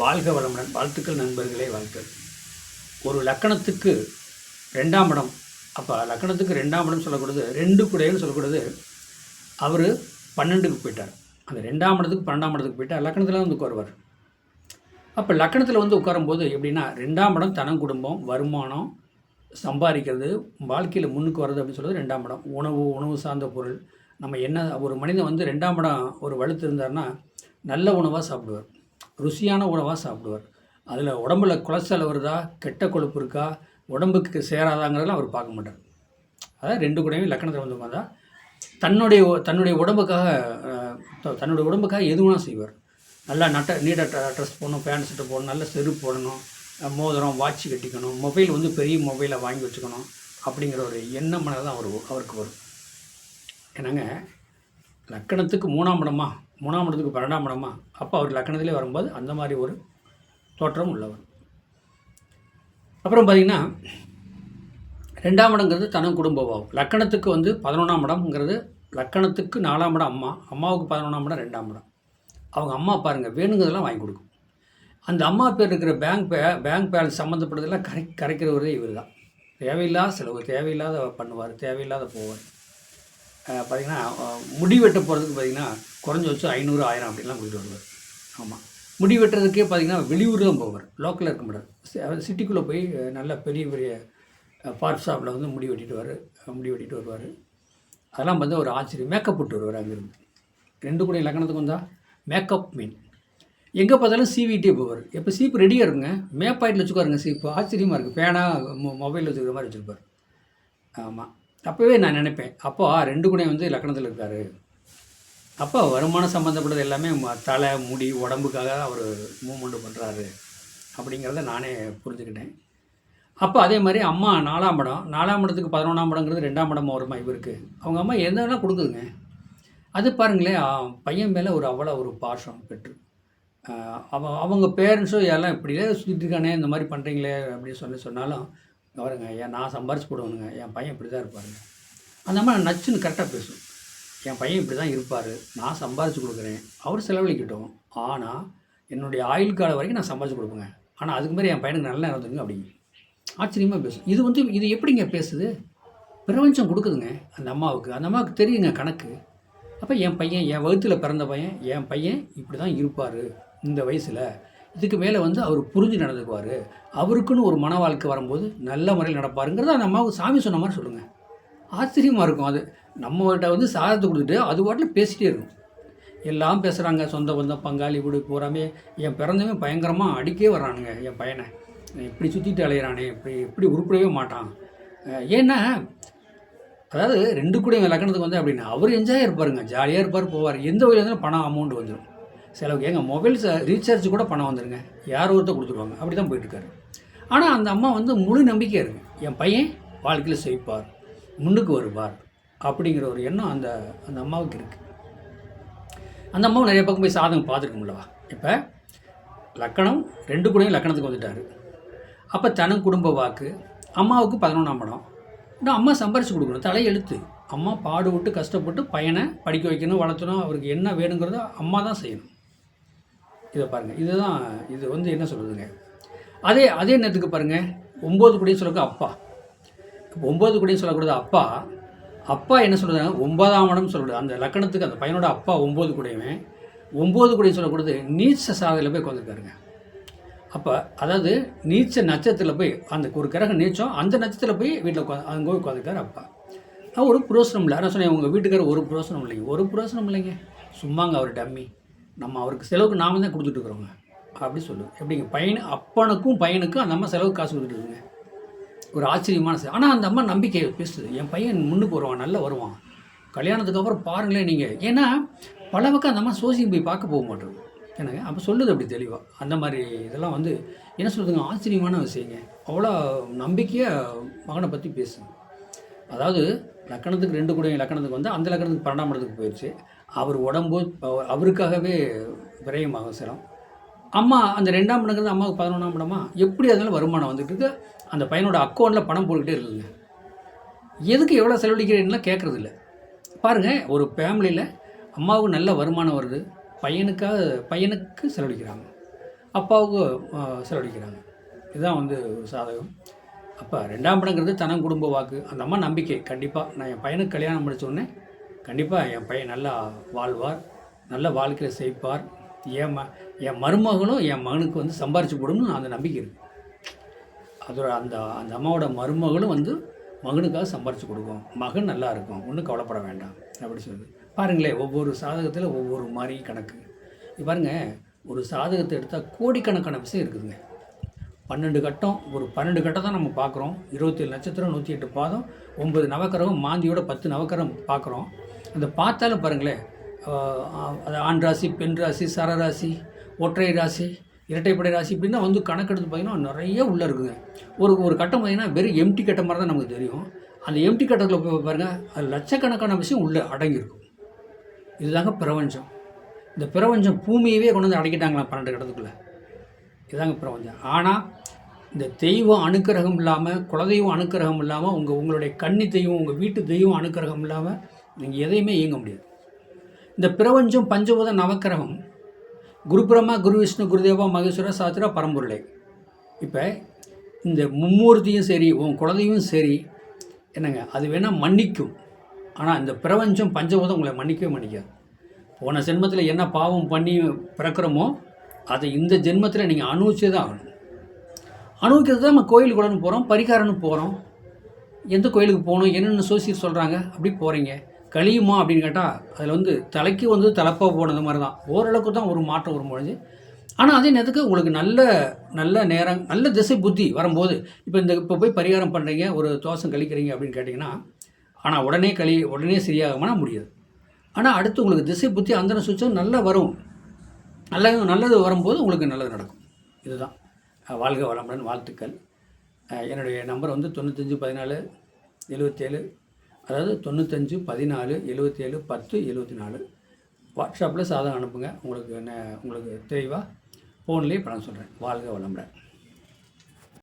வாழ்க வளமுடன். வாழ்த்துக்கள் நண்பர்களே வாழ்த்துக்கள் ஒரு லக்கணத்துக்கு ரெண்டாம் இடம். அப்போ லக்கணத்துக்கு ரெண்டாம் இடம் சொல்லக்கூடாது ரெண்டு குடையன்னு சொல்லக்கூடாது. அவர் பன்னெண்டுக்கு போயிட்டார். அந்த ரெண்டாம் இடத்துக்கு பன்னெண்டாம் இடத்துக்கு போயிட்டார் லக்கணத்தில் வந்து உட்காருவார். அப்போ லக்கணத்தில் வந்து உட்காரும்போது எப்படின்னா ரெண்டாம் இடம் தனம் குடும்பம் வருமானம் சம்பாதிக்கிறது வாழ்க்கையில் முன்னுக்கு வர்றது அப்படின்னு சொல்கிறது ரெண்டாம் இடம். உணவு உணவு சார்ந்த பொருள். நம்ம என்ன ஒரு மனிதன் வந்து ரெண்டாம் இடம் ஒரு வலுத்து இருந்தார்னா நல்ல உணவாக சாப்பிடுவார். ருசியான உணவாக சாப்பிடுவார். அதில் உடம்புல கொலஸ்ட்ரால் வருதா கெட்ட கொழுப்பு இருக்கா உடம்புக்கு சேராதாங்கிறதெல்லாம் அவர் பார்க்க மாட்டார். அதாவது ரெண்டு கூடயும் லக்கணத்தில் வந்து பார்த்தா தன்னுடைய தன்னுடைய உடம்புக்காக த- தன்னுடைய உடம்புக்காக எதுவும் செய்வார். நல்லா நட்ட நீட்டாக ட்ரெஸ் போடணும் பேண்ட் ஷர்ட்டு போடணும் நல்ல செருப்பு போடணும் மோதிரம் வாட்ச் கட்டிக்கணும் மொபைல் வந்து பெரிய மொபைலை வாங்கி வச்சுக்கணும் அப்படிங்கிற ஒரு எண்ணம் மனது தான் அவர் அவருக்கு வரும். என்னங்க லக்கணத்துக்கு மூணாம் இடமா? மூணாம் இடத்துக்கு பன்னெண்டாம் இடமா? அப்போ அவர் லக்கணத்திலே வரும்போது அந்த மாதிரி ஒரு தோற்றம் உள்ளவர். அப்புறம் பார்த்திங்கன்னா ரெண்டாம் இடங்கிறது தனம் குடும்ப பாவம் லக்கணத்துக்கு வந்து பதினொன்றாம் இடம்ங்கிறது லக்கணத்துக்கு நாலாம் இடம் அம்மா. அம்மாவுக்கு பதினொன்றாம் இடம் ரெண்டாம் இடம். அவங்க அம்மா பாருங்கள் வேணுங்கிறதெல்லாம் வாங்கி கொடுக்கும். அந்த அம்மா பேர் இருக்கிற பேங்க் பே பேங்க் பேலன்ஸ் சம்மந்தப்பட்டதெல்லாம் கரை கரைக்கிறவரே இவர் தான் தேவையில்லாத செலவு தேவையில்லாத பண்ணுவார் தேவையில்லாத போவார். பார்த்திங்கன்னா முடி வெட்ட போகிறதுக்கு பார்த்தீங்கன்னா குறைஞ்ச வச்சு ஐநூறு ஆயிரம் அப்படிலாம் கொடுத்துட்டு வருவார். ஆமாம் முடி வெட்டுறதுக்கே பார்த்தீங்கன்னா வெளியூர் தான் போவார். லோக்கலில் இருக்க மாட்டார். சிட்டிக்குள்ளே போய் நல்ல பெரிய பெரிய பார்ட் ஷாப்பில் வந்து முடி வெட்டிட்டு வர முடி வெட்டிட்டு வருவார். அதெல்லாம் வந்து ஒரு ஆச்சரியம். மேக்கப் போட்டு வருவார் அங்கேருந்து. ரெண்டு கூட லக்கணத்துக்கு வந்தால் மேக்கப் மீன் எங்கே பார்த்தாலும் சிவிட்டே போவார். எப்போ சீப் ரெடியாக இருக்குங்க மேப்பாயிட்டில் வச்சுக்காருங்க சீப்பு ஆச்சரியமாக இருக்குது பேனா மொபைல் வச்சுக்கிற மாதிரி வச்சுருப்பார். ஆமாம் அப்போவே நான் நினைப்பேன். அப்போ ரெண்டு குணம் வந்து லக்கணத்தில் இருக்கார். அப்போ வருமானம் சம்மந்தப்பட்டது எல்லாமே தலை முடி உடம்புக்காக அவர் மூவ்மெண்ட் பண்ணுறாரு அப்படிங்கிறத நானே புரிஞ்சுக்கிட்டேன். அப்போ அதே மாதிரி அம்மா நாலாம் படம் நாலாம் படத்துக்கு பதினொன்றாம் படங்கிறது ரெண்டாம் படம் வருமா இவருக்கு? அவங்க அம்மா எந்த வேணால் கொடுக்குதுங்க. அது பாருங்களேன் பையன் மேலே ஒரு அவ்வளோ ஒரு பாசம் பெற்று. அவ அவங்க பேரண்ட்ஸும் எல்லாம் இப்படியே சுற்றிட்டு இருக்கானே இந்த மாதிரி பண்ணுறீங்களே அப்படின்னு சொல்லி சொன்னாலும் வருங்க ஏன் நான் சம்பாரிச்சு போடுவேனுங்க என் பையன் இப்படி தான் இருப்பாருங்க அந்த அம்மா நச்சுன்னு கரெக்டாக பேசும். என் பையன் இப்படி தான் இருப்பார். நான் சம்பாரிச்சு கொடுக்குறேன். அவர் செலவழிக்கட்டும். ஆனால் என்னுடைய ஆயுள் காலம் வரைக்கும் நான் சம்பாரிச்சு கொடுப்பேங்க. ஆனால் அதுக்கு மாதிரி என் பையனுக்கு நல்ல நேரம் வந்துருங்க அப்படிங்க? ஆச்சரியமாக பேசும். இது வந்து இது எப்படிங்க பேசுது? பிரபஞ்சம் கொடுக்குதுங்க அந்த அம்மாவுக்கு. அந்த அம்மாவுக்கு தெரியுங்க கணக்கு. அப்போ என் பையன் என் வகுத்தில் பிறந்த பையன் என் பையன் இப்படி தான் இருப்பார். இந்த வயசில் இதுக்கு மேலே வந்து அவர் புரிஞ்சு நடந்துக்குவார். அவருக்குன்னு ஒரு மன வாழ்க்கை வரும்போது நல்ல முறையில் நடப்பாருங்கிறத அந்த அம்மாவுக்கு சாமி சொன்ன மாதிரி சொல்லுங்கள் ஆச்சரியமாக இருக்கும் அது. நம்மகிட்ட வந்து சாதத்தை கொடுத்துட்டு அது பாட்டில் பேசிகிட்டே இருக்கும். எல்லாம் பேசுகிறாங்க சொந்த பந்தம் பங்காளி வீடு பூராமே. என் பிறந்தவன் பயங்கரமாக அடிக்கே வர்றானுங்க என் பையனை. இப்படி சுற்றிட்டு அலையிறானே இப்படி இப்படி உருப்படவே மாட்டான். ஏன்னா அதாவது ரெண்டு கூட லக்கணத்துக்கு வந்து அப்படின்னா அவர் என்ஜாயாக இருப்பாருங்க ஜாலியாக இருப்பார் போவார். எந்த வழியில் இருந்தாலும் பணம் அமௌண்ட் வந்துடும் செலவுக்கு ஏங்க மொபைல் ரீசார்ஜ் கூட பணம் வந்துடுங்க யார் ஒருத்தர் கொடுத்துருவாங்க. அப்படி தான் போயிட்டுருக்காரு. ஆனால் அந்த அம்மா வந்து முழு நம்பிக்கை இருக்கு. என் பையன் வாழ்க்கையில் செய்ப்பார் முன்னுக்கு வருவார். அப்படிங்கிற ஒரு எண்ணம் அந்த அந்த அம்மாவுக்கு இருக்குது அந்த அம்மாவும் நிறைய பக்கம் போய் சாதகம் பார்த்துருக்கும்லவா இப்போ லக்கணம் ரெண்டு கூடையும் லக்கணத்துக்கு வந்துட்டார். அப்போ தனக்கு குடும்ப வாக்கு அம்மாவுக்கு பதினொன்றாம் படம். இன்னும் அம்மா சம்பாரித்து கொடுக்கணும். தலை எழுத்து. அம்மா பாடுபட்டு கஷ்டப்பட்டு பையனை படிக்க வைக்கணும் வளர்த்தணும் அவருக்கு என்ன வேணுங்கிறத அம்மா தான் செய்யணும். இதை பாருங்கள் இதுதான் இது வந்து என்ன சொல்கிறதுங்க அதே அதே நேரத்துக்கு பாருங்கள் ஒம்பது குடியும் சொல்லக்கூட அப்பா. இப்போ ஒம்பது குடியும் சொல்லக்கூடாது அப்பா. அப்பா என்ன சொல்கிறாங்க ஒன்பதாம் இடம் சொல்லக்கூடாது. அந்த லக்கணத்துக்கு அந்த பையனோட அப்பா ஒம்பது குடையவன் ஒம்பது குடியும் சொல்லக்கூடாது. நீச்ச சாதையில் போய் உட்காந்துருக்காருங்க அப்போ அதாவது நீச்ச நட்சத்திரத்தில் போய் அந்த ஒரு கிரகம் நீச்சம் அந்த நட்சத்திரத்தில் போய் வீட்டில் உட்கா அங்கே போய் உட்காந்துருக்காரு அப்பா. ஒரு புரோசனம் இல்லை. நான் சொன்னேன் உங்கள் வீட்டுக்கார ஒரு புரோசனம் இல்லைங்க. ஒரு புரோசனம் இல்லைங்க. சும்மாங்க அவர் டம்மி. நம்ம அவருக்கு செலவுக்கு நாம தான் கொடுத்துட்ருக்குறோங்க அப்படி சொல்லுவோம் எப்படிங்க? பையனு அப்பனுக்கும் பையனுக்கும் அந்த அம்மா செலவுக்கு காசு கொடுத்துட்டு ஒரு ஆச்சரியமான செயல் ஆனால் அந்த அம்மா நம்பிக்கை பேசுது. என் பையன் முன்னுக்கு வருவான் நல்லா வருவான். கல்யாணத்துக்கு அப்புறம் பாருங்களேன் நீங்கள் ஏன்னா பல பக்கம் அந்த அம்மா சோசியம் போய் பார்க்க போக மாட்டேங்குது என்னங்க? அப்போ சொல்லுது அப்படி தெளிவாக அந்த மாதிரி இதெல்லாம் வந்து என்ன சொல்கிறதுங்க ஆச்சரியமான விஷயங்க. அவ்வளோ நம்பிக்கையாக மகனை பற்றி பேசுங்க அதாவது லக்கணத்துக்கு ரெண்டு கூடையும் லக்கணத்துக்கு வந்து அந்த லக்கணத்துக்கு பன்னெண்டாம் இடத்துக்கு போயிடுச்சு அவர் உடம்பு அவருக்காகவே விரயமாகும் அவசரம் அம்மா அந்த ரெண்டாம் இடங்கிறது அம்மாவுக்கு பதினொன்றாம் இடமா? எப்படி அதனால வருமானம் வந்துட்டு இருக்கு அந்த பையனோட அக்கௌண்ட்டில் பணம் போட்டுக்கிட்டே இருக்குங்க எதுக்கு எவ்வளோ செலவழிக்கிறேன்னா கேட்குறது இல்லை பாருங்கள் ஒரு ஃபேமிலியில் அம்மாவுக்கு நல்ல வருமானம் வருது பையனுக்காக பையனுக்கு செலவழிக்கிறாங்க. அப்பாவுக்கு செலவழிக்கிறாங்க. இதுதான் வந்து ஒரு சாதகம். அப்போ ரெண்டாம் இடங்கிறது தனம் குடும்ப வாக்கு. அந்த அம்மா நம்பிக்கை. கண்டிப்பாக நான் என் பையனுக்கு கல்யாணம் முடிச்சோடனே கண்டிப்பாக என் பையன் நல்லா வாழ்வார். நல்ல வாழ்க்கையில் செய்ப்பார் என் ம என் மருமகளும் என் மகனுக்கு வந்து சம்பாரிச்சு போடும்னு அந்த நம்பிக்கை இருக்குது அதோட அந்த அந்த அம்மாவோட மருமகளும் வந்து மகனுக்காக சம்பாரித்து கொடுக்கும். மகன் நல்லா இருக்கும். ஒன்றும் கவலைப்பட வேண்டாம். அப்படி சொல்லுது. பாருங்களேன் ஒவ்வொரு சாதகத்தில் ஒவ்வொரு மாதிரி கணக்கு. பாருங்கள் ஒரு சாதகத்தை எடுத்தால் கோடிக்கணக்கான விஷயம் இருக்குதுங்க. பன்னெண்டு கட்டம். ஒரு பன்னெண்டு கட்டம் தான் நம்ம பார்க்குறோம். இருபத்தேழு நட்சத்திரம் நூற்றி எட்டு பாதம் ஒன்பது நவக்கரம் மாந்தியோட பத்து நவக்கரம் பார்க்குறோம். அந்த பார்த்தாலும் பாருங்களேன். அது ஆண் ராசி பெண் ராசி சரராசி ஒற்றை ராசி இரட்டைப்படை ராசி இப்படின்னா வந்து கணக்கெடுத்து பார்த்தீங்கன்னா நிறைய உள்ளே இருக்குங்க. ஒரு ஒரு கட்டம் பார்த்தீங்கன்னா வெறும் எம்டி கட்டம் மாதிரி தான் நமக்கு தெரியும். அந்த எம்டி கட்டத்தில் போய் பாருங்கள் அது லட்சக்கணக்கான விஷயம் உள்ளே அடங்கியிருக்கும். இதுதாங்க பிரபஞ்சம். இந்த பிரபஞ்சம் பூமியவே கொண்டு வந்து அடக்கிட்டாங்களா பன்னெண்டு கட்டத்துக்குள்ளே. இதாங்க பிரபஞ்சம். ஆனால் இந்த தெய்வம் அனுக்கிரகம் இல்லாமல் குலதெய்வம் அனுக்கிரகம் இல்லாமல் உங்கள் உங்களுடைய கன்னி தெய்வம் உங்கள் வீட்டு தெய்வம் அனுக்கிரகம் இல்லாமல் நீங்கள் எதையுமே இயங்க முடியாது. இந்த பிரபஞ்சம் பஞ்சபூத நவக்கிரகம் குரு பிரம்மா குரு விஷ்ணு குருதேவா மகேஸ்வர சாத்திரா பரம்பொருளை. இப்போ இந்த மும்மூர்த்தியும் சரி உன் குலதெய்வம் சரி என்னங்க அது வேணால் மன்னிக்கும். ஆனால் இந்த பிரபஞ்சம் பஞ்சபூதம் உங்களை மன்னிக்கவே மன்னிக்காது. போன ஜென்மத்தில் என்ன பாவம் பண்ணி பிறக்கிறோமோ அதை இந்த ஜென்மத்தில் நீங்கள் அனுபவிச்சே தான் ஆகணும். அனுபவிக்கிறது தான் நம்ம கோயிலுக்கு உடனே போகிறோம் பரிகாரம்னு போகிறோம் எந்த கோயிலுக்கு போகணும் என்னென்ன சோசியல் சொல்கிறாங்க அப்படி போகிறீங்க கழியுமா அப்படின்னு கேட்டால் அதில் வந்து தலைக்கு வந்து தலைப்பாக போனது மாதிரி தான். ஓரளவுக்கு தான் ஒரு மாற்றம் வரும் பொழுது. ஆனால் அதே நேரத்துக்கு உங்களுக்கு நல்ல நல்ல நேரம் நல்ல திசை புத்தி வரும்போது இப்போ இந்த இப்போ போய் பரிகாரம் பண்ணுறீங்க ஒரு தோசம் கழிக்கிறீங்க அப்படின்னு கேட்டிங்கன்னா ஆனால் உடனே கழி உடனே சரியாகுமானா முடியாது. ஆனால் அடுத்து உங்களுக்கு திசை புத்தி அந்த சுவிட்சம் நல்லா வரும். நல்லது நல்லது வரும்போது உங்களுக்கு நல்லது நடக்கும். இதுதான். வாழ்க வளமுடன் வாழ்த்துக்கள். என்னுடைய நம்பர் வந்து தொண்ணூத்தஞ்சு பதினாலு எழுபத்தேழு அதாவது தொண்ணூத்தஞ்சு பதினாலு எழுபத்தேழு பத்து எழுபத்தி நாலு வாட்ஸ்அப்பில் சாதகம் அனுப்புங்க. உங்களுக்கு என்ன உங்களுக்கு தெளிவாக ஃபோன்லேயே பணம் சொல்கிறேன் வாழ்க வளமுடன்.